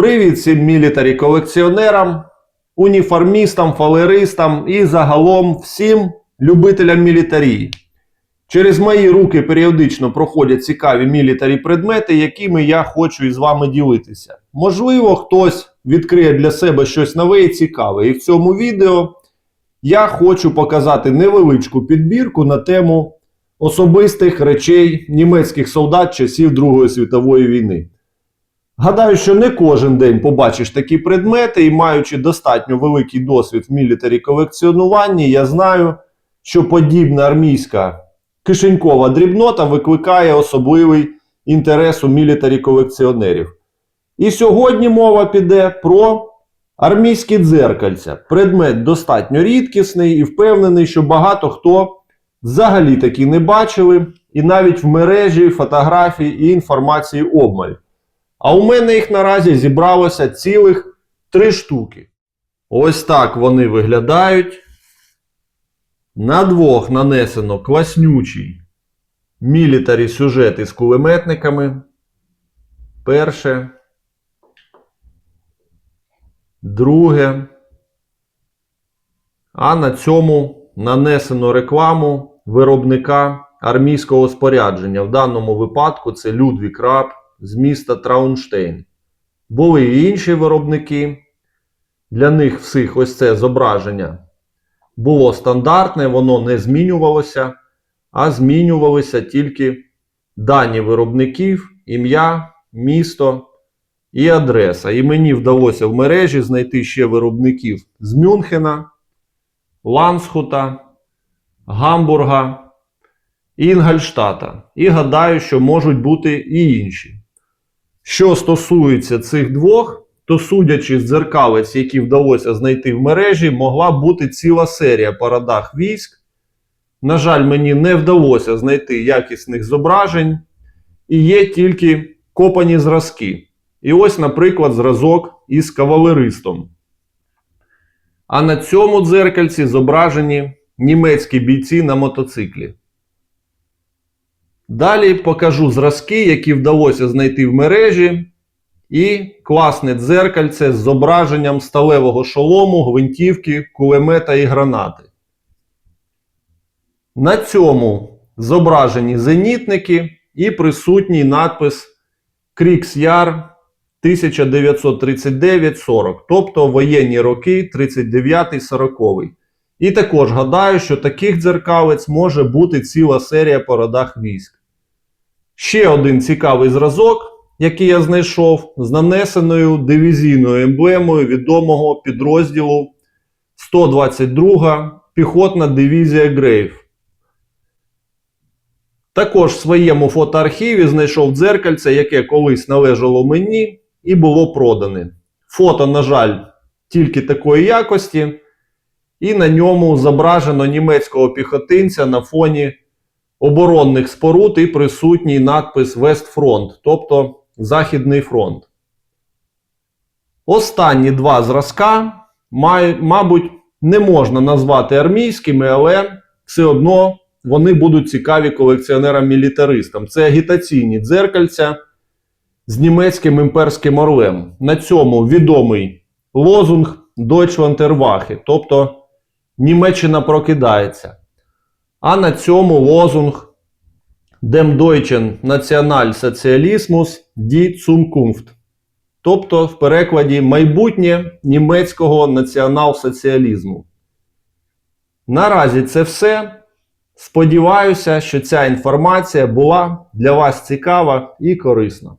Привіт всім мілітарі колекціонерам, уніформістам, фалеристам і загалом всім любителям мілітарії. Через мої руки періодично проходять цікаві мілітарі предмети, якими я хочу із вами ділитися. Можливо, хтось відкриє для себе щось нове і цікаве. І в цьому відео я хочу показати невеличку підбірку на тему особистих речей німецьких солдат часів Другої світової війни. Гадаю, що не кожен день побачиш такі предмети, і маючи достатньо великий досвід в мілітарі колекціонуванні, я знаю, що подібна армійська кишенькова дрібнота викликає особливий інтерес у мілітарі колекціонерів. І сьогодні мова піде про армійські дзеркальця. Предмет достатньо рідкісний і впевнений, що багато хто взагалі таки не бачили, і навіть в мережі фотографій і інформації обмаль. А у мене їх наразі зібралося цілих три штуки. Ось так вони виглядають. На двох нанесено класнючий мілітарі сюжет із кулеметниками. Перше. Друге. А на цьому нанесено рекламу виробника армійського спорядження. В даному випадку це Людвік Раб з міста Траунштейн. Були і інші виробники. Для них всіх ось це зображення було стандартне, воно не змінювалося, а змінювалися тільки дані виробників, ім'я, місто і адреса. І мені вдалося в мережі знайти ще виробників з Мюнхена, Лансхута, Гамбурга, Інгольштата. І гадаю, що можуть бути і інші. Що стосується цих двох, то судячи з дзеркалець, які вдалося знайти в мережі, могла бути ціла серія парадах військ. На жаль, мені не вдалося знайти якісних зображень, і є тільки копані зразки. І ось, наприклад, зразок із кавалеристом. А на цьому дзеркальці зображені німецькі бійці на мотоциклі. Далі покажу зразки, які вдалося знайти в мережі, і класне дзеркальце з зображенням сталевого шолому, гвинтівки, кулемета і гранати. На цьому зображені зенітники і присутній надпис Кріксяр 1939-40, тобто воєнні роки 39-40. І також гадаю, що таких дзеркалець може бути ціла серія по родах військ. Ще один цікавий зразок, який я знайшов, з нанесеною дивізійною емблемою відомого підрозділу 122 піхотна дивізія Грейв. Також в своєму фотоархіві знайшов дзеркальце, яке колись належало мені і було продане. Фото, на жаль, тільки такої якості, і на ньому зображено німецького піхотинця на фоні оборонних споруд і присутній надпис Вестфронт, тобто Західний фронт. Останні два зразка, мабуть, не можна назвати армійськими, але все одно вони будуть цікаві колекціонерам-мілітаристам. Це агітаційні дзеркальця з німецьким імперським орлем. На цьому відомий лозунг Deutschland Erwache, тобто Німеччина прокидається. А на цьому лозунг Dem Deutschen Nationalsozialismus die Zukunft. Тобто, в перекладі майбутнє німецького націонал-соціалізму. Наразі це все. Сподіваюся, що ця інформація була для вас цікава і корисна.